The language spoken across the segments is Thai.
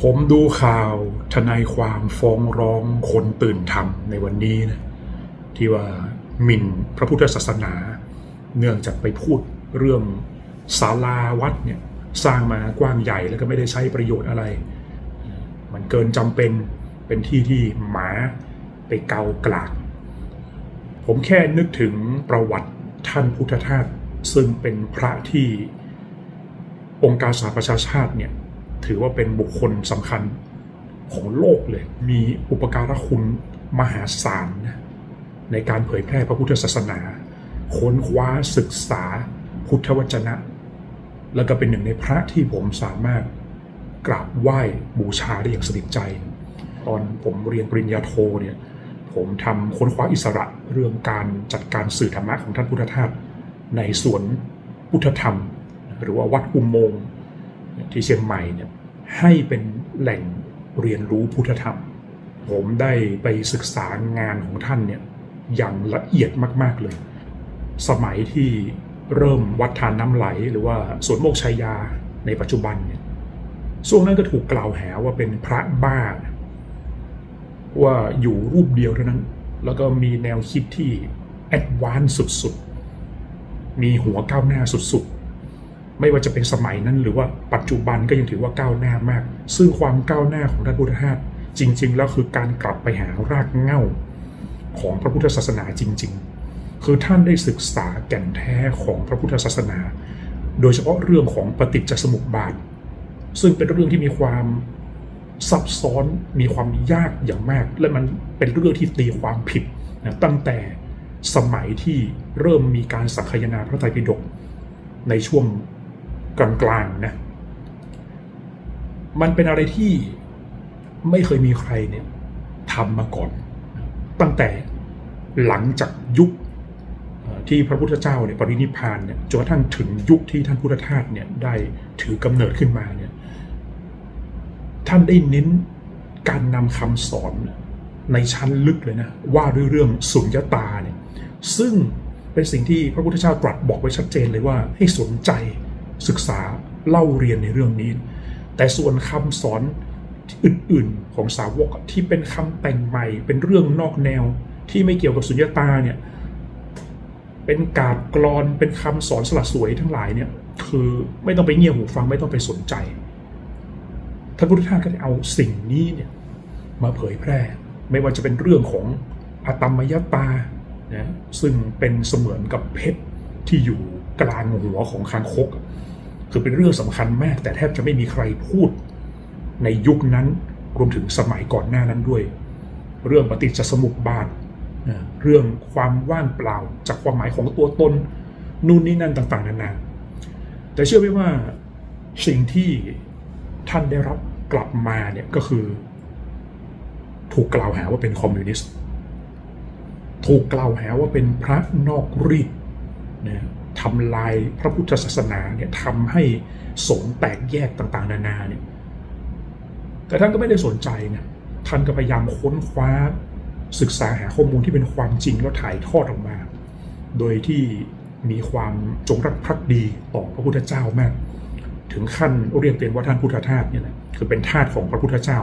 ผมดูข่าวทนายความฟ้องร้องคนตื่นธรรมในวันนี้นะที่ว่าหมิ่นพระพุทธศาสนา เนื่องจากไปพูดเรื่องศาลาวัดเนี่ยสร้างมากว้างใหญ่แล้วก็ไม่ได้ใช้ประโยชน์อะไร มันเกินจำเป็นเป็นที่ที่หมาไปเกากลาก ผมแค่นึกถึงประวัติท่านพุทธทาสซึ่งเป็นพระที่องค์การสหประชาชาติเนี่ย ถือว่าเป็นบุคคลสำคัญของโลกเลย มีอุปการะคุณมหาศาลนะในการเผยแพร่พระพุทธศาสนา ค้นคว้าศึกษาพุทธวจนะ แล้วก็เป็นหนึ่งในพระที่ผมสามารถกราบไหว้บูชาได้อย่างสนิทใจ ตอนผมเรียนปริญญาโทเนี่ยผมทำค้นคว้าอิสระเรื่องการจัดการสื่อธรรมะของท่านพุทธทาสในสวนพุทธธรรม หรือว่าวัดอุโมงค์ ที่เชียงใหม่เนี่ยให้เป็นแหล่งเรียนรู้พุทธธรรม ผมได้ไปศึกษางานของท่านเนี่ยอย่างละเอียดมากๆเลย สมัยที่เริ่มวัดทานน้ำไหลหรือว่าสวนโมกชัยยาในปัจจุบันเนี่ยช่วงนั้นก็ถูกกล่าวหาว่าเป็นพระบ้า ว่าอยู่รูปเดียวเท่านั้น แล้วก็มีแนวคิดที่แอดวานซ์สุดๆ มีหัวก้าวหน้าสุดๆ ไม่ว่าจะเป็นสมัยนั้นหรือว่าปัจจุบันก็ยังถือว่าก้าวหน้ามาก ซึ่งความก้าวหน้าของท่านพุทธทาสจริง ๆ แล้วคือการกลับไปหารากเหง้าของพระพุทธศาสนาจริง ๆ คือท่านได้ศึกษาแก่นแท้ของพระพุทธศาสนา โดยเฉพาะเรื่องของปฏิจจสมุปบาท ซึ่งเป็นเรื่องที่มีความซับซ้อนมีความยากอย่างมาก และมันเป็นเรื่องที่ตีความผิดนะตั้งแต่สมัยที่เริ่มมีการสังคายนาพระไตรปิฎกในช่วง กลางๆนะ มันเป็นอะไรที่ไม่เคยมีใครเนี่ยทำมาก่อน ตั้งแต่หลังจากยุคที่พระพุทธเจ้าเนี่ยปรินิพานเนี่ยจนกระทั่งถึงยุคที่ท่านพุทธทาสเนี่ยได้ถือกำเนิดขึ้นมาเนี่ยท่านได้เน้นการนำคำสอนในชั้นลึกเลยนะว่าด้วยเรื่องสุญญตาเนี่ยซึ่งเป็นสิ่งที่พระพุทธเจ้าตรัสบอกไว้ชัดเจนเลยว่าให้สนใจ ศึกษาเล่าเรียนในเรื่องนี้ แต่ส่วนคำสอนอื่นๆของสาวกที่เป็นคำแต่งใหม่เป็นเรื่องนอกแนวที่ไม่เกี่ยวกับสุญญตาเนี่ยเป็นกาบกรอนเป็นคำสอนสละสวยทั้งหลายเนี่ยคือไม่ต้องไปเงี่ยหูฟังไม่ต้องไปสนใจท่านพุทธทาสก็ได้เอาสิ่งนี้เนี่ยมาเผยแพร่ ไม่ว่าจะเป็นเรื่องของอะตมยตานะซึ่งเป็นเสมือนกับเพชรที่อยู่กลางหัวของคางคก คือเป็นเรื่องสำคัญมาก แต่แทบจะไม่มีใครพูดในยุคนั้นรวมถึงสมัยก่อนหน้านั้นด้วย เรื่องปฏิจจสมุปบาทนเรื่องความว่างเปล่าจากความหมายของตัวตนนู่นนี่นั่นต่างๆนานาแต่เชื่อไหมว่าสิ่งที่ท่านได้รับกลับมาเนี่ยก็คือ ถูกกล่าวหาว่าเป็นคอมมิวนิสต์ถูกกล่าวหาว่าเป็นพระนอกรีดนะ ทำลายพระพุทธศาสนาเนี่ยทำให้สงแตกแยกต่างๆ นานาเนี่ยแต่ท่านก็ไม่ได้สนใจนะท่านก็พยายามค้นคว้าศึกษาหาข้อมูลที่เป็นความจริงแล้วถ่ายทอดออกมา โดยที่มีความจงรักภักดีต่อพระพุทธเจ้ามาก ถึงขั้นเรียกตัวเองว่าท่านพุทธทาสเนี่ยนะคือเป็นทาสของพระพุทธเจ้า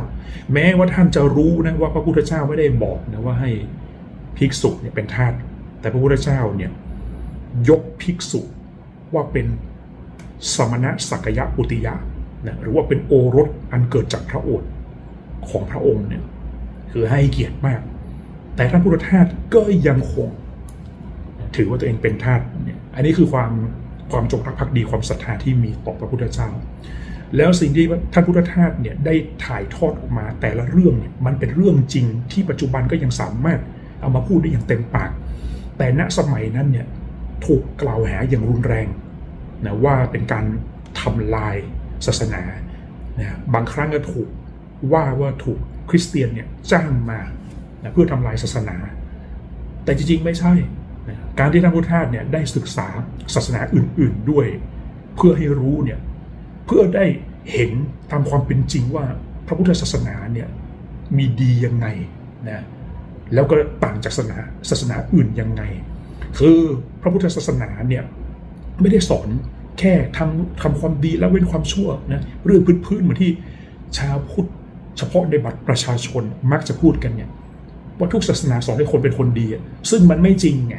แม้ว่าท่านจะรู้นะว่าพระพุทธเจ้าไม่ได้บอกนะว่าให้ภิกษุเนี่ยเป็นทาสแต่พระพุทธเจ้าเนี่ย ยกภิกษุว่าเป็นสมณะสักยะปุติยะนะหรือว่าเป็นโอรสอันเกิดจากพระโอษฐ์ของพระองค์เนี่ยคือให้เกียรติมาก แต่ท่านพุทธทาสก็ยังคง ถือว่าตัวเองเป็นทาสเนี่ยอันนี้คือความความจงรักภักดีความศรัทธาที่มีต่อพระพุทธเจ้า แล้วสิ่งที่ท่านพุทธทาสเนี่ยได้ถ่ายทอดออกมาแต่ละเรื่องเนี่ยมันเป็นเรื่องจริงที่ปัจจุบันก็ยังสามารถเอามาพูดได้อย่างเต็มปาก แต่ณสมัยนั้นเนี่ย ถูกกล่าวหาอย่างรุนแรงนะว่าเป็นการทำลายศาสนานะบางครั้งก็ถูกว่าว่าถูกคริสเตียนเนี่ยจ้างมานะเพื่อทำลายศาสนา แต่จริงๆไม่ใช่นะการที่ท่านพุทธทาสเนี่ยได้ศึกษาศาสนาอื่นๆด้วย เพื่อให้รู้เนี่ยเพื่อได้เห็นตามความเป็นจริงว่าพระพุทธศาสนาเนี่ยมีดียังไงนะแล้วก็ต่างจากศาสนาศาสนาอื่นยังไง คือพระพุทธศาสนาเนี่ยไม่ได้สอนแค่ทำทำความดีแล้วเว้นความชั่วนะเรื่องพื้นๆเหมือนที่ชาวพุทธเฉพาะในบัตรประชาชนมักจะพูดกันเนี่ยว่าทุกศาสนาสอนให้คนเป็นคนดี ซึ่งมันไม่จริงไง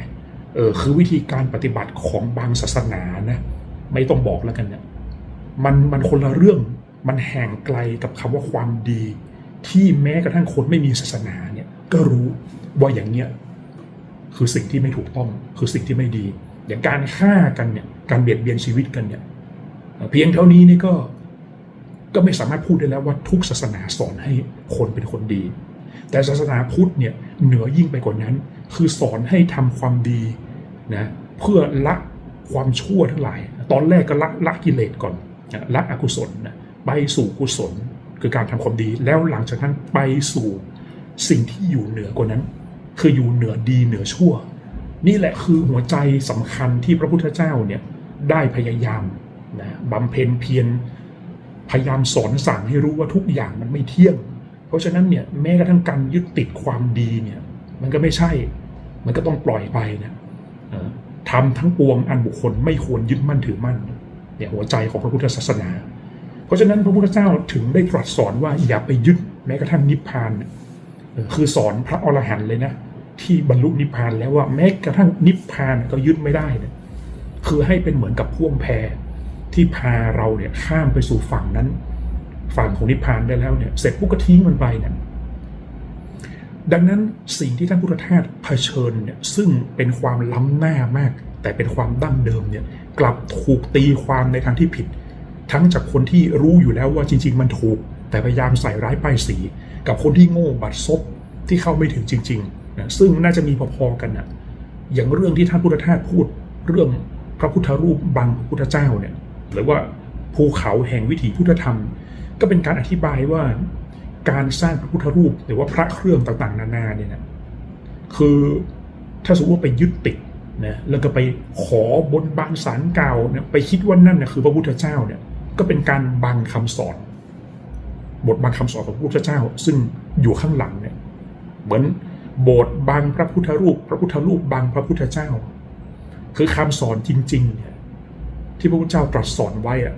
เออคือวิธีการปฏิบัติของบางศาสนานะไม่ต้องบอกแล้วกันเนี่ยมันมันคนละเรื่องมันแห่งไกลกับคำว่าความดี ที่แม้กระทั่งคนไม่มีศาสนาเนี่ยก็รู้ว่าอย่างเนี้ย คือสิ่งที่ไม่ถูกต้องคือสิ่งที่ไม่ดี อย่างการฆ่ากันเนี่ยการเบียดเบียนชีวิตกันเนี่ยเพียงเท่านี้นี่ก็ก็ไม่สามารถพูดได้แล้วว่าทุกศาสนาสอนให้คนเป็นคนดี แต่ศาสนาพุทธเนี่ยเหนือยิ่งไปกว่านั้น คือสอนให้ทำความดีนะเพื่อละความชั่วทั้งหลาย ตอนแรกก็ละละกิเลสก่อนละอกุศลนะไปสู่กุศลคือการทำความดี แล้วหลังจากนั้นไปสู่สิ่งที่อยู่เหนือกว่านั้น คืออยู่เหนือดีเหนือชั่ว นี่แหละคือหัวใจสำคัญที่พระพุทธเจ้าเนี่ยได้พยายามนะบำเพ็ญเพียรพยายามสอนสั่งให้รู้ว่าทุกอย่างมันไม่เที่ยง เพราะฉะนั้นเนี่ยแม้กระทั่งการยึดติดความดีเนี่ยมันก็ไม่ใช่ มันก็ต้องปล่อยไปนะทำทั้งปวงอันบุคคลไม่ควรยึดมั่นถือมั่นเนี่ยหัวใจของพระพุทธศาสนา เพราะฉะนั้นพระพุทธเจ้าถึงได้ตรัสสอนว่าอย่าไปยึดแม้กระทั่งนิพพาน คือสอนพระอรหันต์เลยนะ ที่บรรลุนิพพานแล้วว่าแม้กระทั่งนิพพานก็ยึดไม่ได้เนี่ยคือให้เป็นเหมือนกับพ่วงแพรที่พาเราเนี่ยข้ามไปสู่ฝั่งนั้น ฝั่งของนิพพานได้แล้วเนี่ยเสร็จปุ๊บก็ทิ้งมันไปเนี่ยดังนั้นสิ่งที่ท่านพุทธทาสเผชิญเนี่ยซึ่งเป็นความล้ำหน้ามาก แต่เป็นความดั้งเดิมเนี่ยกลับถูกตีความในทางที่ผิด ทั้งจากคนที่รู้อยู่แล้วว่าจริง ๆ มันถูก แต่พยายามใส่ร้ายป้ายสี กับคนที่โง่บัดซบที่เข้าไม่ถึงจริงๆนะซึ่งน่าจะมีพอๆกันนะอย่างเรื่องที่ท่านพุทธทาสพูดเรื่องพระพุทธรูปบังพระพุทธเจ้าเนี่ยหรือว่าภูเขาแห่งวิถีพุทธธรรม ก็เป็นการอธิบายว่าการสร้างพระพุทธรูปหรือว่าพระเครื่องต่างๆ นานาเนี่ยนะคือถ้าสมมติว่าไปยึดติดนะแล้วก็ไปขอบนบานสารเก่าเนี่ยไปคิดว่านั่นนะคือพระพุทธเจ้าเนี่ยก็เป็นการบังคำสอน บทบังคำสอนของพระพุทธเจ้า ซึ่งอยู่ข้างหลังเนี่ยเหมือนโบสถ์บังพระพุทธรูป พระพุทธรูปบังพระพุทธเจ้า คือคำสอนจริงๆเนี่ยที่พระพุทธเจ้าตรัสสอนไว้อะ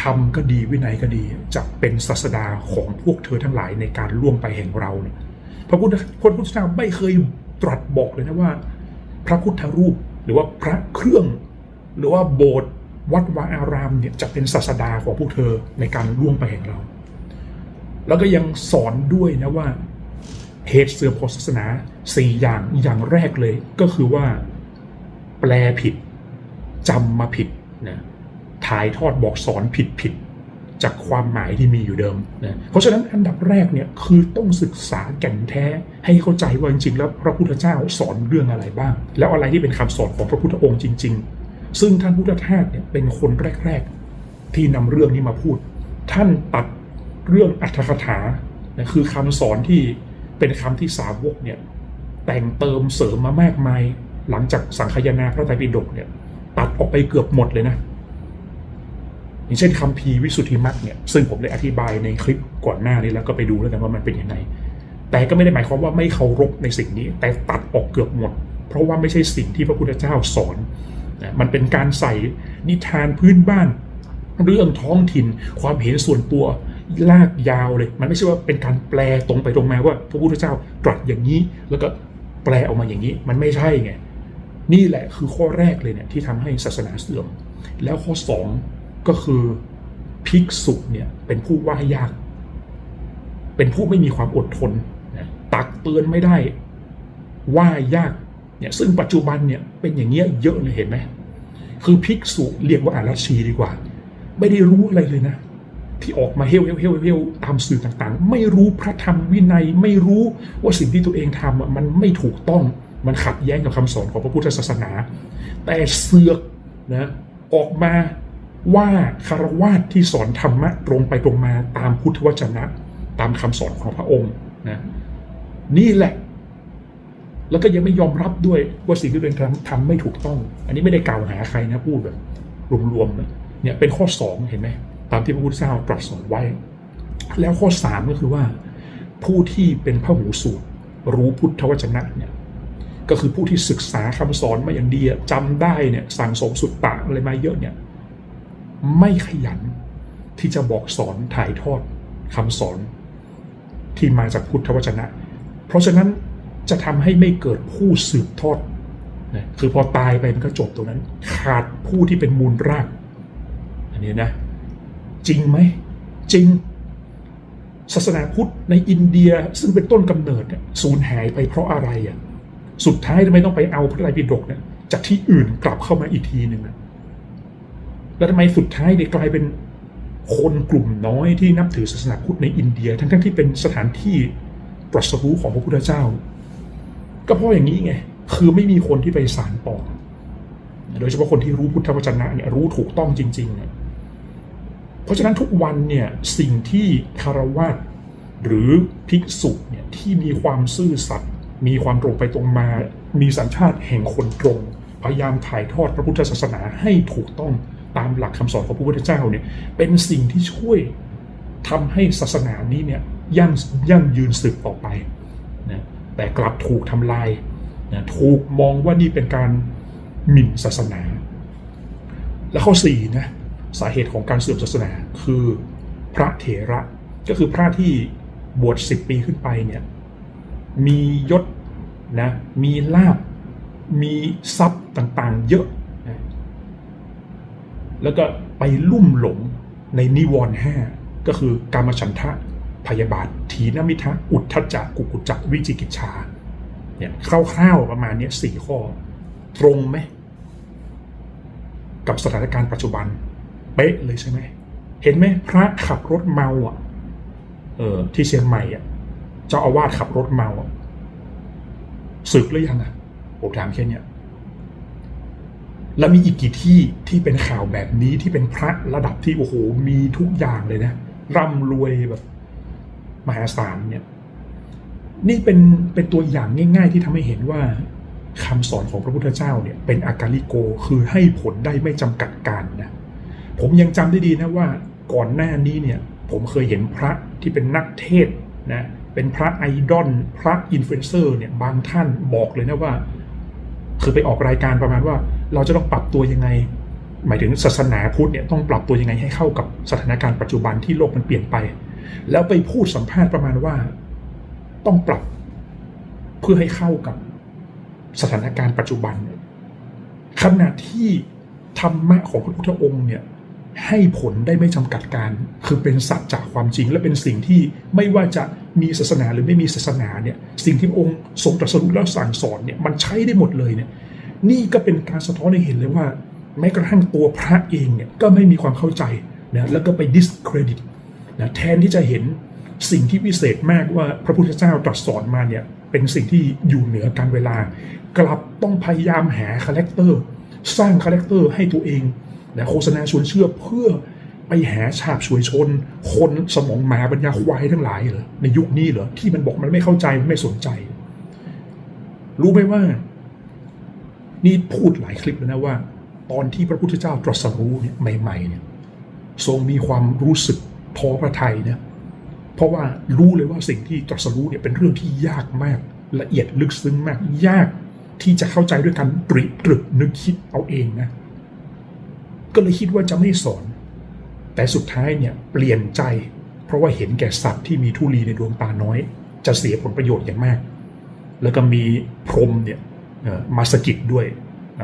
ทำก็ดีวินัยก็ดีจะเป็นศาสดาของพวกเธอทั้งหลายในการล่วงไปแห่งเราเนี่ยพระพุทธพระพุทธเจ้าไม่เคยตรัสบอกเลยนะว่า พระพุทธรูปหรือว่าพระเครื่อง หรือว่าโบสถ์วัดวาอารามเนี่ยจะเป็นศาสดาของพวกเธอในการล่วงไปแห่งเรา แล้วก็ยังสอนด้วยนะว่าเหตุเสื่อมของศาสนาสี่อย่างอย่างแรกเลย ก็คือว่า แปลผิดจำมาผิดนะถ่ายทอดบอกสอนผิดผิดจากความหมายที่มีอยู่เดิมนะเพราะฉะนั้นอันดับแรกเนี่ยคือต้องศึกษาแก่นแท้ ให้เข้าใจว่าจริงๆแล้วพระพุทธเจ้าสอนเรื่องอะไรบ้าง แล้วอะไรที่เป็นคำสอนของพระพุทธองค์จริง ๆ ซึ่งท่านพุทธทาสเนี่ยเป็นคนแรก ๆ ที่นำเรื่องนี้มาพูด ท่านตัด เรื่องอัตถกถานะคือคำสอนที่เป็นคำที่สาวกเนี่ยแต่งเติมเสริมมามากมาย หลังจากสังคายนาพระไตรปิฎกเนี่ยตัดออกไปเกือบหมดเลยนะอย่างเช่นคำพีวิสุทธิมัตเนี่ยซึ่งผมได้อธิบายในคลิปก่อนหน้านี้แล้วก็ไปดูแล้วกันว่ามันเป็นยังไงแต่ก็ไม่ได้หมายความว่าไม่เคารพในสิ่งนี้ แต่ตัดออกเกือบหมด เพราะว่าไม่ใช่สิ่งที่พระพุทธเจ้าสอนนะมันเป็นการใส่นิทานพื้นบ้าน เรื่องท้องถิ่น ความเห็นส่วนตัว ลากยาวเลย มันไม่ใช่ว่าเป็นการแปลตรงไปตรงมาว่าพระพุทธเจ้าตรัสอย่างนี้ แล้วก็แปลออกมาอย่างนี้ มันไม่ใช่ไงนี่แหละคือข้อแรกเลยเนี่ยที่ทำให้ศาสนาเสื่อม แล้วข้อสองก็คือภิกษุเนี่ยเป็นผู้ว่ายาก เป็นผู้ไม่มีความอดทนนะตักเตือนไม่ได้ว่ายากเนี่ยซึ่งปัจจุบันเนี่ยเป็นอย่างเงี้ยเยอะเลยเห็นไหมคือภิกษุเรียกว่าอาราชีดีกว่า ไม่ได้รู้อะไรเลยนะ ที่ออกมาเฮลเฮลเฮลเฮลตามสื่อต่างๆ ไม่รู้พระธรรมวินัยไม่รู้ว่าสิ่งที่ตัวเองทำมันไม่ถูกต้องมันขัดแย้งกับคำสอนของพระพุทธศาสนา แต่เสือกนะออกมาว่าคารวาสที่สอนธรรมะตรงไปตรงมาตามพุทธวจนะ ตามคำสอนของพระองค์นะนี่แหละ แล้วก็ยังไม่ยอมรับด้วยว่าสิ่งที่ตัวเองทำทำไม่ถูกต้อง อันนี้ไม่ได้กล่าวหาใครนะพูดแบบรวมๆนะเนี่ยเป็นข้อสองเห็นไหม ตามที่พระพุทธเจ้าตรัสสอนไว้ แล้วข้อสามก็คือว่า ผู้ที่เป็นพระหูสูตร รู้พุทธวจนะเนี่ยก็คือผู้ที่ศึกษาคำสอนมาอย่างดีอะจำได้เนี่ยสั่งสมสุดปากอะไรมาเยอะเนี่ยไม่ขยันที่จะบอกสอนถ่ายทอดคำสอนที่มาจากพุทธวจนะ เพราะฉะนั้นจะทำให้ไม่เกิดผู้สืบทอดนะคือพอตายไปมันก็จบตรงนั้น ขาดผู้ที่เป็นมูลราก อันนี้นะ จริงไหม จริง ศาสนาพุทธในอินเดียซึ่งเป็นต้นกำเนิดสูญหายไปเพราะอะไรอะสุดท้ายทำไมต้องไปเอาพระไตรปิฎกเนี่ยจากที่อื่นกลับเข้ามาอีกทีหนึ่งอะแล้วทำไมสุดท้ายเนี่ยกลายเป็นคนกลุ่มน้อยที่นับถือศาสนาพุทธในอินเดีย ทั้งๆที่เป็นสถานที่ตรัสรู้ของพระพุทธเจ้า ก็เพราะอย่างนี้ไง คือไม่มีคนที่ไปสานต่อ โดยเฉพาะคนที่รู้พุทธวจนะเนี่ยรู้ถูกต้องจริงๆเนี่ย เพราะฉะนั้นทุกวันเนี่ยสิ่งที่คารวะหรือภิกษุเนี่ยที่มีความซื่อสัตย์มีความตรงไปตรงมา มีสัญชาติแห่งคนตรง พยายามถ่ายทอดพระพุทธศาสนาให้ถูกต้องตามหลักคำสอนของพระพุทธเจ้าเนี่ยเป็นสิ่งที่ช่วยทำให้ศาสนานี้เนี่ยยั่งยั่งยืนสืบต่อไปนะแต่กลับถูกทำลายนะถูกมองว่านี่เป็นการหมิ่นศาสนา และข้อสี่นะ สาเหตุของการเสื่อมศาสนาคือพระเถระก็คือพระที่บวชสิบปีขึ้นไปเนี่ยมียศนะมีลาบมีทรัพย์ต่างๆ เยอะนะแล้วก็ไปลุ่มหลงในนิวรณ์ห้าก็คือการมฉันทะพยาบาท ถีนมิทะอุทธัจจะกุกุจจะวิจิกิจชาเนี่ยคร่าวๆประมาณนี้สี่ข้อ ตรงไหม กับสถานการณ์ปัจจุบัน เป๊ะเลยใช่ไหมเห็นไหมพระขับรถเมาอะ เออ ที่เชียงใหม่อะ เจ้าอาวาสขับรถเมาอะศึกหรือยังอะผมถามแค่เนี้ยแล้วมีอีกกี่ที่ที่เป็นข่าวแบบนี้ที่เป็นพระระดับที่โอ้โหมีทุกอย่างเลยนะร่ำรวยแบบ มหาศาลเนี่ย นี่เป็นเป็นตัวอย่างง่าย ๆ ที่ทำให้เห็นว่าคำสอนของพระพุทธเจ้าเนี่ย เป็นอากาลิโกคือให้ผลได้ไม่จำกัดการนะ ผมยังจำได้ดีนะว่าก่อนหน้านี้เนี่ยผมเคยเห็นพระที่เป็นนักเทศน์นะเป็นพระไอดอลพระอินฟลูเอนเซอร์เนี่ยบางท่านบอกเลยนะว่าคือไปออกรายการประมาณว่า เราจะต้องปรับตัวยังไง หมายถึงศาสนาพุทธเนี่ยต้องปรับตัวยังไงให้เข้ากับสถานการณ์ปัจจุบันที่โลกมันเปลี่ยนไป แล้วไปพูดสัมภาษณ์ประมาณว่า ต้องปรับเพื่อให้เข้ากับสถานการณ์ปัจจุบันขณะที่ธรรมะของพระพุทธองค์เนี่ย ให้ผลได้ไม่จำกัดการ คือเป็นสัจจะความจริง และเป็นสิ่งที่ไม่ว่าจะมีศาสนาหรือไม่มีศาสนาเนี่ยสิ่งที่องค์ทรงตรัสรู้แล้วสั่งสอนเนี่ยมันใช้ได้หมดเลยเนี่ยนี่ก็เป็นการสะท้อนให้เห็นเลยว่าแม้กระทั่งตัวพระเองเนี่ยก็ไม่มีความเข้าใจนะแล้วก็ไป discredit นะแทนที่จะเห็นสิ่งที่พิเศษมากว่าพระพุทธเจ้าตรัสสอนมาเนี่ยเป็นสิ่งที่อยู่เหนือการเวลา กลับต้องพยายามหาคาแรคเตอร์สร้างคาแรคเตอร์ให้ตัวเอง นะโฆษณาชวนเชื่อเพื่อไปหาฉาบฉวยชน คนสมองหมาปัญญาควายทั้งหลายเหรอในยุคนี้เหรอที่มันบอกมันไม่เข้าใจมันไม่สนใจ รู้ไหมว่า นี่พูดหลายคลิปแล้วนะว่า ตอนที่พระพุทธเจ้าตรัสรู้เนี่ยใหม่ๆเนี่ยทรงมีความรู้สึกท้อพระทัยเนี่ยเพราะว่ารู้เลยว่าสิ่งที่ตรัสรู้เนี่ยเป็นเรื่องที่ยากมากละเอียดลึกซึ้งมาก ยากที่จะเข้าใจด้วยการตริตรึกนึกคิดเอาเองนะ ก็เลยคิดว่าจะไม่สอน แต่สุดท้ายเนี่ยเปลี่ยนใจ เพราะว่าเห็นแก่สัตว์ที่มีทุลีในดวงตาน้อย จะเสียผลประโยชน์อย่างมาก แล้วก็มีพรมเนี่ยมาสะกิดด้วย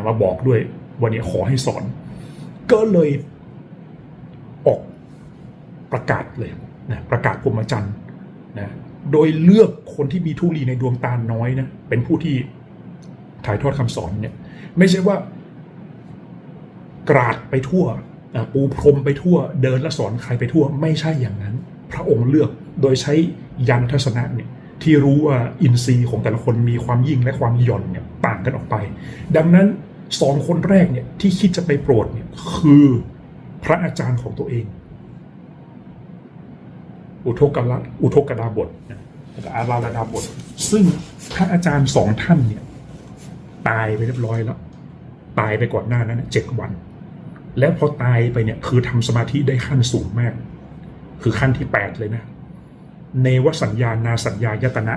มาบอกด้วยว่าเนี่ยขอให้สอน ก็เลยออกประกาศเลยนะประกาศพรมจรรย์นะโดยเลือกคนที่มีทุลีในดวงตาน้อยนะเป็นผู้ที่ถ่ายทอดคำสอนเนี่ยไม่ใช่ว่า กราดไปทั่วปูพรมไปทั่ว เดินและสอนใครไปทั่ว ไม่ใช่อย่างนั้น พระองค์เลือกโดยใช้ยานทัศนะเนี่ยที่รู้ว่าอินทรีย์ของแต่ละคนมีความยิ่งและความหย่อนเนี่ยต่างกันออกไป ดังนั้นสองคนแรกเนี่ยที่คิดจะไปโปรดเนี่ยคือพระอาจารย์ของตัวเอง อุทกละอุทกดาบทนะแล้วก็อาราลดาบท ซึ่งพระอาจารย์สองท่านเนี่ยตายไปเรียบร้อยแล้ว ตายไปก่อนหน้านั้นเจ็ดวัน แล้วพอตายไปเนี่ย คือทำสมาธิได้ขั้นสูงมาก คือขั้นที่แปดเลยนะเนวสัญญานาสัญญายตนะ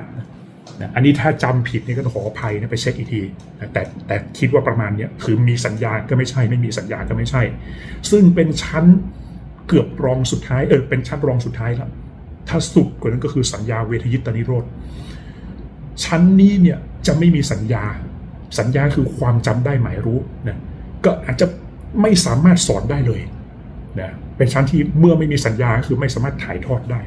นะอันนี้ถ้าจำผิดนี่ก็ต้องขออภัยนะไปเช็คอีกทีนะแต่แต่คิดว่าประมาณเนี้ยคือมีสัญญาก็ไม่ใช่ ไม่มีสัญญาก็ไม่ใช่ ซึ่งเป็นชั้นเกือบรองสุดท้ายเออเป็นชั้นรองสุดท้ายแล้วถ้าสุดกว่านั้นก็คือสัญญาเวทยิตานิโรธชั้นนี้เนี่ยจะไม่มีสัญญา สัญญาคือความจำได้หมายรู้นะก็อาจจะ ไม่สามารถสอนได้เลยนะเป็นชั้นที่เมื่อไม่มีสัญญาคือไม่สามารถถ่ายทอดได้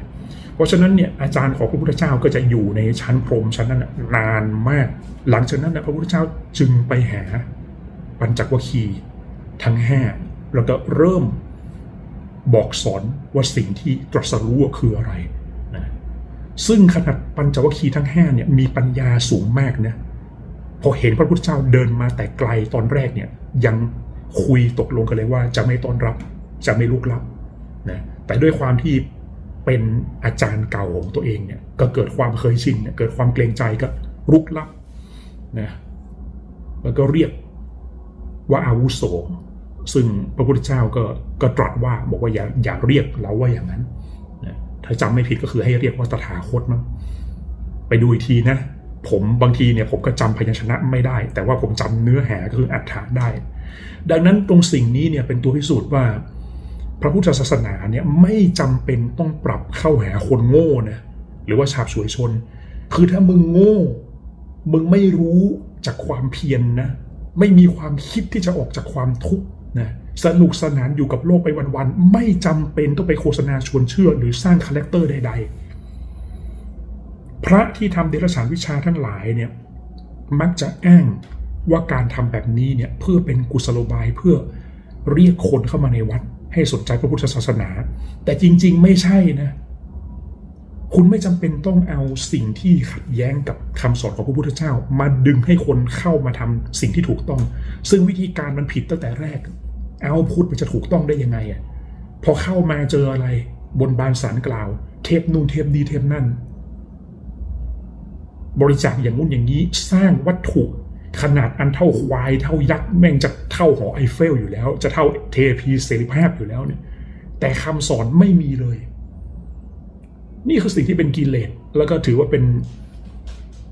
เพราะฉะนั้นเนี่ยอาจารย์ของพระพุทธเจ้าก็จะอยู่ในชั้นพรมชั้นนั้นน่ะนานมาก หลังจากนั้นนะพระพุทธเจ้าจึงไปหาปัญจวัคคีย์ทั้งห้าแล้วก็เริ่มบอกสอนว่าสิ่งที่ตรัสรู้คืออะไรนะซึ่งขนาดปัญจวัคคีย์ทั้งห้าเนี่ยมีปัญญาสูงมากนะพอเห็นพระพุทธเจ้าเดินมาแต่ไกลตอนแรกเนี่ยยัง คุยตกลงกันเลยว่าจะไม่ต้อนรับ จะไม่ลุกลับนะแต่ด้วยความที่เป็นอาจารย์เก่าของตัวเองเนี่ยก็เกิดความเคยชินเนี่ยเกิดความเกรงใจก็ลุกลับนะแล้วก็เรียกว่าอาวุโส ซึ่งพระพุทธเจ้าก็ก็ตรัสว่าบอกว่าอย่าอย่าเรียกเราว่าอย่างนั้นนะถ้าจำไม่ผิดก็คือให้เรียกว่าตถาคตมั้งไปดูอีกทีนะ ผมบางทีเนี่ยผมก็จำพยัญชนะไม่ได้ แต่ว่าผมจำเนื้อหาก็คืออัฏฐะได้ ดังนั้นตรงสิ่งนี้เนี่ยเป็นตัวพิสูจน์ว่า พระพุทธศาสนาเนี่ยไม่จำเป็นต้องปรับเข้าหาคนโง่นะหรือว่าฉาบฉวยชน คือถ้ามึงโง่ มึงไม่รู้จากความเพียรนนะไม่มีความคิดที่จะออกจากความทุกข์นะสนุกสนานอยู่กับโลกไปวันๆไม่จำเป็นต้องไปโฆษณาชวนเชื่อ หรือสร้างคาแรคเตอร์ใด ๆ พระที่ทำเดรัจฉานวิชาทั้งหลายเนี่ยมักจะอ้างว่าการทำแบบนี้เนี่ยเพื่อเป็นกุศโลบายเพื่อเรียกคนเข้ามาในวัด ให้สนใจพระพุทธศาสนา แต่จริง ๆ ไม่ใช่นะ คุณไม่จำเป็นต้องเอาสิ่งที่ขัดแย้งกับคำสอนของพระพุทธเจ้า มาดึงให้คนเข้ามาทำสิ่งที่ถูกต้อง ซึ่งวิธีการมันผิดตั้งแต่แรก เอาพุทธมันจะถูกต้องได้ยังไงอะพอเข้ามาเจออะไรบนบานสารกล่าว เทปนู่นเทปนี้เทปนั่น บริจาคอย่างงู้นอย่างนี้สร้างวัตถุขนาดอันเท่าควายเท่ายักษ์แม่งจะเท่าหอไอเฟลอยู่แล้ว จะเท่าเทพีเสรีภาพอยู่แล้วเนี่ย แต่คำสอนไม่มีเลย นี่คือสิ่งที่เป็นกิเลสแล้วก็ถือว่าเป็น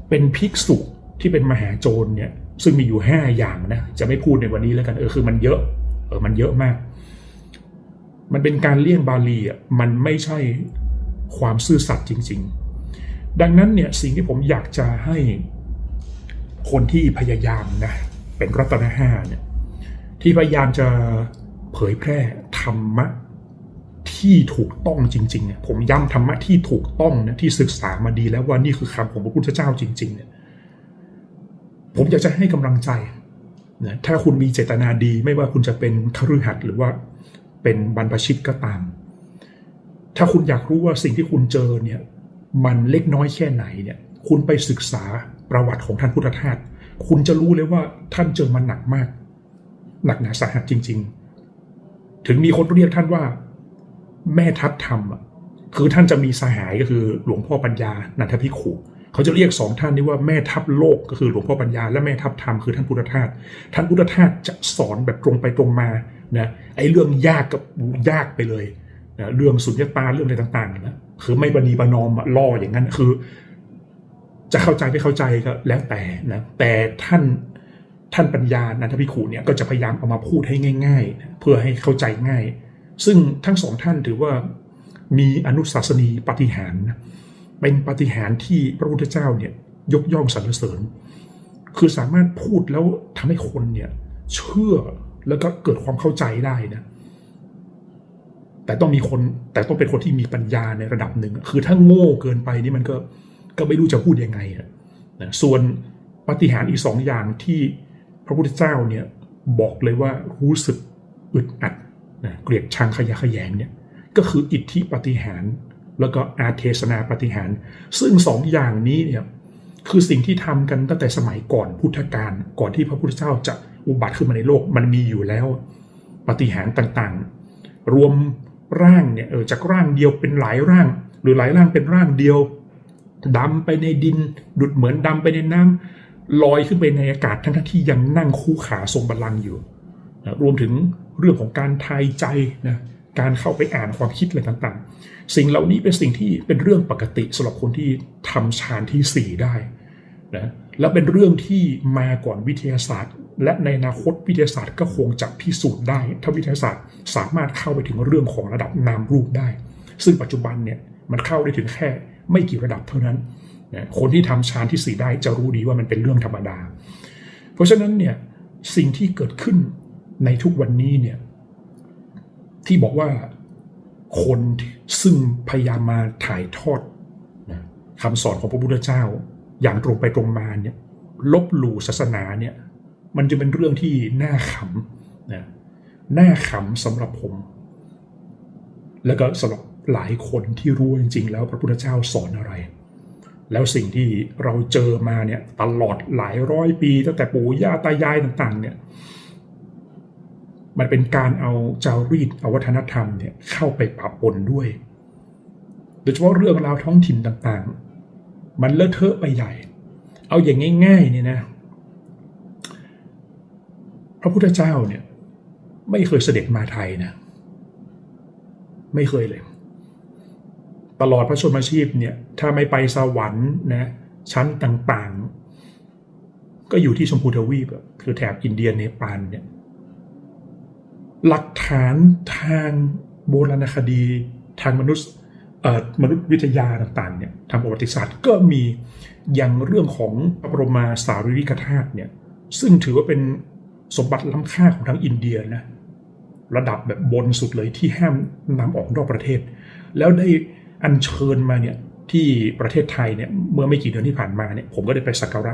เป็นภิกษุที่เป็นมหาโจรเนี่ย ซึ่งมีอยู่ห้าอย่างนะจะไม่พูดในวันนี้แล้วกันเออคือมันเยอะ เออมันเยอะมาก มันเป็นการเลี่ยงบาลีอะมันไม่ใช่ความซื่อสัตย์จริง ๆ ดังนั้นเนี่ยสิ่งที่ผมอยากจะให้คนที่พยายามนะเป็นรัตนห้าเนี่ยที่พยายามจะเผยแพร่ธรรมะที่ถูกต้องจริงๆเนี่ยผมย้ำธรรมะที่ถูกต้องนะที่ศึกษามาดีแล้วว่านี่คือคำของพระพุทธเจ้าจริง ๆ เนี่ย ผมอยากจะให้กำลังใจนะถ้าคุณมีเจตนาดี ไม่ว่าคุณจะเป็นคฤหัสถ์หรือว่าเป็นบรรพชิตก็ตาม ถ้าคุณอยากรู้ว่าสิ่งที่คุณเจอเนี่ย มันเล็กน้อยแค่ไหนเนี่ย คุณไปศึกษาประวัติของท่านพุทธทาสคุณจะรู้เลยว่าท่านเจอมันหนักมาก หนักหนาสาหัสจริง ๆ ถึงมีคนเรียกท่านว่า แม่ทัพธรรมอะคือท่านจะมีสหายก็คือหลวงพ่อปัญญา นันทพิขุเขาจะเรียกสองท่านนี้ว่าแม่ทัพโลกก็คือหลวงพ่อปัญญา และแม่ทัพธรรมคือท่านพุทธทาสท่านพุทธทาสจะสอนแบบตรงไปตรงมานะไอ้เรื่องยากกับยากไปเลยนะเรื่องสุญญตาเรื่องอะไรต่างๆนะ คือไม่บณีประนอมอะล่ออย่างนั้นคือ จะเข้าใจไม่เข้าใจก็แล้วแต่นะแต่ท่านท่านปัญญานันทพิขุเนี่ยก็จะพยายามเอามาพูดให้ง่าย ๆ เพื่อให้เข้าใจง่าย ซึ่งทั้งสองท่านถือว่ามีอนุสาสนีปฏิหารนะเป็นปฏิหารที่พระพุทธเจ้าเนี่ยยกย่องสรรเสริญ คือสามารถพูดแล้วทำให้คนเนี่ยเชื่อแล้วก็เกิดความเข้าใจได้นะ แต่ต้องมีคน แต่ต้องเป็นคนที่มีปัญญาในระดับหนึ่ง คือถ้าโง่เกินไปนี่มันก็ก็ไม่รู้จะพูดยังไงอะนะส่วนปฏิหารอีกสองอย่างที่พระพุทธเจ้าเนี่ยบอกเลยว่ารู้สึกอึดอัดนะเกลียดชังขยะขยงเนี่ยก็คืออิทธิปฏิหารแล้วก็อาเทศนาปฏิหาร ซึ่งสองอย่างนี้เนี่ยคือสิ่งที่ทำกันตั้งแต่สมัยก่อนพุทธกาลก่อนที่พระพุทธเจ้าจะอุบัติขึ้นมาในโลกมันมีอยู่แล้ว ปฏิหารต่างๆ รวม ร่างเนี่ยเออจากร่างเดียวเป็นหลายร่าง หรือหลายร่างเป็นร่างเดียวดำไปในดิน ดุดเหมือนดำไปในน้ำลอยขึ้นไปในอากาศทั้งที่ยังนั่งคู่ขาทรงบัลลังก์อยู่นะรวมถึงเรื่องของการทายใจนะการเข้าไปอ่านความคิดอะไรต่างๆ สิ่งเหล่านี้เป็นสิ่งที่เป็นเรื่องปกติสำหรับคนที่ทำฌานที่4ได้นะและเป็นเรื่องที่มาก่อนวิทยาศาสตร์ และในอนาคตวิทยาศาสตร์ก็คงจะพิสูจน์ได้ ถ้าวิทยาศาสตร์สามารถเข้าไปถึงเรื่องของระดับนามรูปได้ ซึ่งปัจจุบันเนี่ยมันเข้าได้ถึงแค่ไม่กี่ระดับเท่านั้นนะคนที่ทำฌานที่สี่ได้จะรู้ดีว่ามันเป็นเรื่องธรรมดา เพราะฉะนั้นเนี่ยสิ่งที่เกิดขึ้นในทุกวันนี้เนี่ยที่บอกว่าคนซึ่งพยายามมาถ่ายทอดนะคำสอนของพระพุทธเจ้า อย่างตรงไปตรงมาเนี่ยลบหลู่ศาสนาเนี่ย มันจะเป็นเรื่องที่น่าขำนะน่าขำสำหรับผม แล้วก็สำหรับหลายคนที่รู้จริงๆ แล้วพระพุทธเจ้าสอนอะไร แล้วสิ่งที่เราเจอมาเนี่ยตลอดหลายร้อยปีตั้งแต่ปู่ย่าตายายต่างๆ เนี่ยมันเป็นการเอาจารีตเอาวัฒนธรรมเนี่ยเข้าไปปะปนด้วย โดยเฉพาะเรื่องราวท้องถิ่นต่างๆ มันเลอะเทอะไปใหญ่ เอาอย่างง่ายๆเนี่ยนะ ระพุทธเจ้าเนี่ย ไม่เคยเสด็จมาไทยนะ ไม่เคยเลย ตลอดพระชนมชีพเนี่ย ถ้าไม่ไปสวรรค์นะ ชั้นต่างๆ ก็อยู่ที่ชมพูทวีปคือแถบอินเดียเนปาลเนี่ย หลักฐานทางโบราณคดีทางมนุษย์มนุษยวิทยาต่างๆเนี่ยทางประวัติศาสตร์ก็มีอย่างเรื่องของพระบรมสารีริกธาตุเนี่ย ซึ่งถือว่าเป็น สมบัติล้ำค่าของทางอินเดียนะระดับแบบบนสุดเลยที่ห้ามนำออกนอกประเทศ แล้วได้อัญเชิญมาเนี่ยที่ประเทศไทยเนี่ยเมื่อไม่กี่เดือนที่ผ่านมาเนี่ยผมก็ได้ไปสักการะ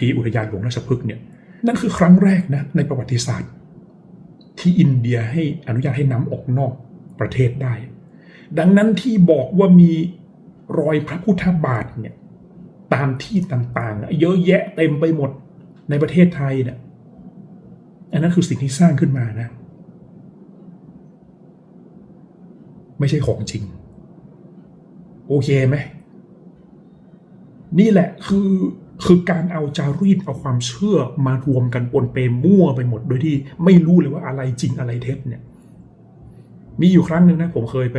ที่อุทยานหลวงราชพฤกษ์เนี่ยนั่นคือครั้งแรกนะในประวัติศาสตร์ ที่อินเดียให้อนุญาตให้นำออกนอกประเทศได้ ดังนั้นที่บอกว่ามีรอยพระพุทธบาทเนี่ยตามที่ต่างๆ เยอะแยะเต็มไปหมดในประเทศไทยเนี่ย อันนั้นคือสิ่งที่สร้างขึ้นมานะ ไม่ใช่ของจริง โอเคไหม นี่แหละคือคือการเอาจารีตเอาความเชื่อมารวมกันปนเปมั่วไปหมด โดยที่ไม่รู้เลยว่าอะไรจริงอะไรเท็จเนี่ย มีอยู่ครั้งหนึ่งนะ ผมเคยไป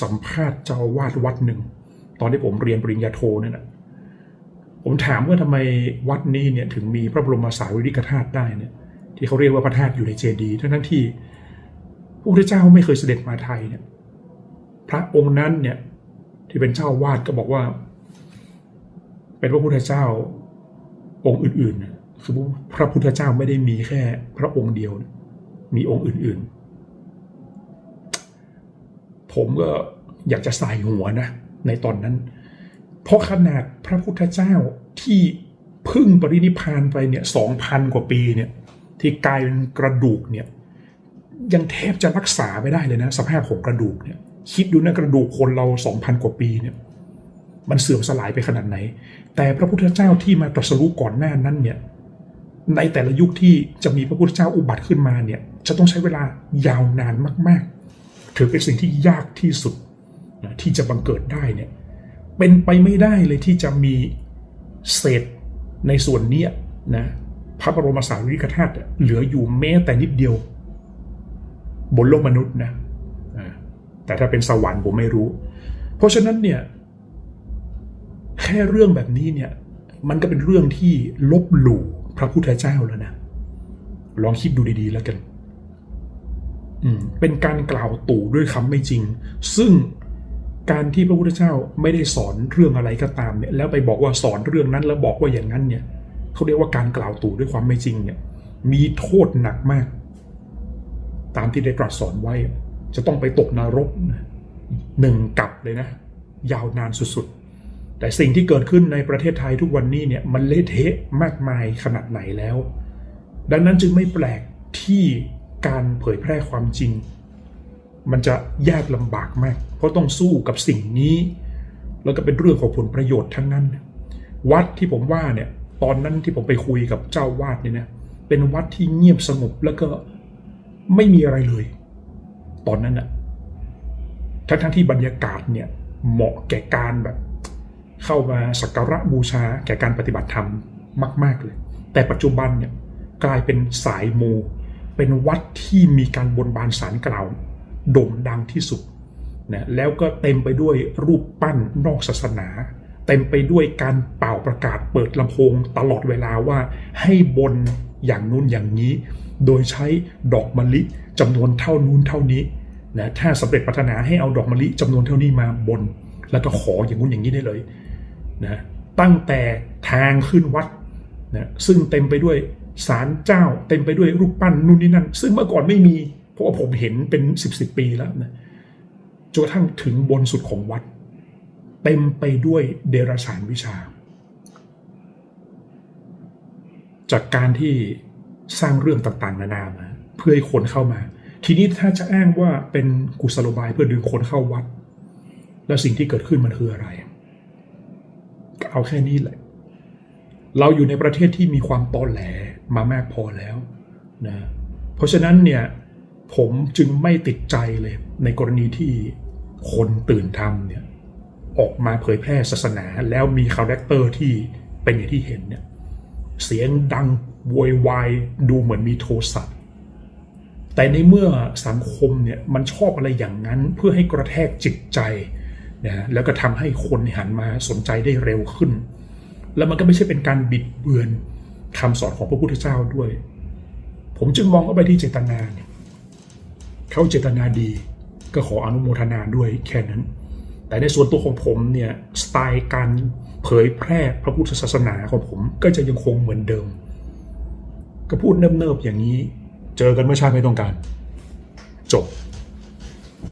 สัมภาษณ์เจ้าวาดวัดหนึ่ง ตอนที่ผมเรียนปริญญาโทเนี่ยนะผมถามว่าทำไมวัดนี้เนี่ยถึงมีพระบรมสารีริกธาตุได้เนี่ย ที่เขาเรียกว่าพระธาตุอยู่ในเจดีย์ทั้งทั้งที่พระพุทธเจ้าไม่เคยเสด็จมาไทยเนี่ย พระองค์นั้นเนี่ยที่เป็นเจ้าวาดก็บอกว่า เป็นพระพุทธเจ้าองค์อื่นๆคือพระพุทธเจ้าไม่ได้มีแค่พระองค์เดียว มีองค์อื่นๆ ผมก็อยากจะใส่หัวนะ ในตอนนั้น เพราะขนาดพระพุทธเจ้าที่พึ่งปรินิพานไปเนี่ยสองพันกว่าปีเนี่ย ที่กลายเป็นกระดูกเนี่ยยังแทบจะรักษาไม่ได้เลยนะ สภาพของกระดูกเนี่ย คิดดูนะกระดูกคนเราสองพันกว่าปีเนี่ย มันเสื่อมสลายไปขนาดไหน แต่พระพุทธเจ้าที่มาตรัสรู้ก่อนหน้านั้นเนี่ย ในแต่ละยุคที่จะมีพระพุทธเจ้าอุบัติขึ้นมาเนี่ย จะต้องใช้เวลายาวนานมาก ๆ ถือเป็นสิ่งที่ยากที่สุดนะที่จะบังเกิดได้เนี่ย เป็นไปไม่ได้เลยที่จะมีเศษในส่วนนี้นะ พระบรมสารีริกธาตุเหลืออยู่แม้แต่นิดเดียว บนโลกมนุษย์นะแต่ถ้าเป็นสวรรค์ผมไม่รู้ เพราะฉะนั้นเนี่ย แค่เรื่องแบบนี้เนี่ย มันก็เป็นเรื่องที่ลบหลู่พระพุทธเจ้าแล้วนะ ลองคิดดูดีๆแล้วกัน อืม เป็นการกล่าวตู่ด้วยคำไม่จริง ซึ่งการที่พระพุทธเจ้าไม่ได้สอนเรื่องอะไรก็ตามเนี่ย แล้วไปบอกว่าสอนเรื่องนั้นแล้วบอกว่าอย่างนั้นเนี่ย เขาเรียกว่าการกล่าวตู่ด้วยความไม่จริงเนี่ย มีโทษหนักมาก ตามที่ได้ตรัสสอนไว้ จะต้องไปตกนรกหนึ่งกับเลยนะ ยาวนานสุดๆ แต่สิ่งที่เกิดขึ้นในประเทศไทยทุกวันนี้เนี่ยมันเละเทะมากมายขนาดไหนแล้ว ดังนั้นจึงไม่แปลกที่การเผยแพร่ความจริง มันจะยากลำบากมาก เพราะต้องสู้กับสิ่งนี้ แล้วก็เป็นเรื่องของผลประโยชน์ทั้งนั้น วัดที่ผมว่าเนี่ย ตอนนั้นที่ผมไปคุยกับเจ้าวาดเนี่ยนะเป็นวัดที่เงียบสงบแล้วก็ไม่มีอะไรเลย ตอนนั้นอะทั้งทั้งที่บรรยากาศเนี่ยเหมาะแก่การแบบ เข้ามาสักการะบูชาแก่การปฏิบัติธรรมมาก ๆเลย แต่ปัจจุบันเนี่ยกลายเป็นสายโมเป็นวัดที่มีการบนบานสารกล่าวโด่งดังที่สุดนะแล้วก็เต็มไปด้วยรูปปั้นนอกศาสนา เต็มไปด้วยการเป่าประกาศเปิดลำโพงตลอดเวลาว่าให้บนอย่างนู้นอย่างนี้ โดยใช้ดอกมะลิจำนวนเท่านู้นเท่านี้นะถ้าสำเร็จปรารถนาให้เอาดอกมะลิจำนวนเท่านี้มาบน แล้วก็ขออย่างงู้นอย่างนี้ได้เลยนะตั้งแต่ทางขึ้นวัดนะซึ่งเต็มไปด้วยศาลเจ้า เต็มไปด้วยรูปปั้นนู่นนี่นั่น ซึ่งเมื่อก่อนไม่มีเพราะว่าผมเห็นเป็นสิบสิบปีแล้วนะจนกระทั่งถึงบนสุดของวัด เต็มไปด้วยเดรัจฉานวิชา จากการที่สร้างเรื่องต่างๆ นานามาเพื่อให้คนเข้ามา ทีนี้ถ้าจะอ้างว่าเป็นกุศโลบายเพื่อดึงคนเข้าวัด แล้วสิ่งที่เกิดขึ้นมันคืออะไรก็เอาแค่นี้แหละ เราอยู่ในประเทศที่มีความตอแหลมามากพอแล้วนะเพราะฉะนั้นเนี่ยผมจึงไม่ติดใจเลยในกรณีที่คนตื่นทำเนี่ย ออกมาเผยแพร่ศาสนา แล้วมีคาแรคเตอร์ที่เป็นอย่างที่เห็นเนี่ยเสียงดังโวยวายดูเหมือนมีโทสะแต่ในเมื่อสังคมเนี่ยมันชอบอะไรอย่างนั้นเพื่อให้กระแทกจิตใจนะแล้วก็ทำให้คนหันมาสนใจได้เร็วขึ้น แล้วมันก็ไม่ใช่เป็นการบิดเบือนคำสอนของพระพุทธเจ้าด้วย ผมจึงมองเข้าไปที่เจตนาเนี่ยเขาเจตนาดีก็ขออนุโมทนาด้วยแค่นั้น แต่ในส่วนตัวของผมเนี่ยสไตล์การเผยแพร่พระพุทธศาสนาของผมก็จะยังคงเหมือนเดิม ก็พูดเนิบๆอย่างนี้ เจอกันเมื่อชาติไม่ต้องการ จบ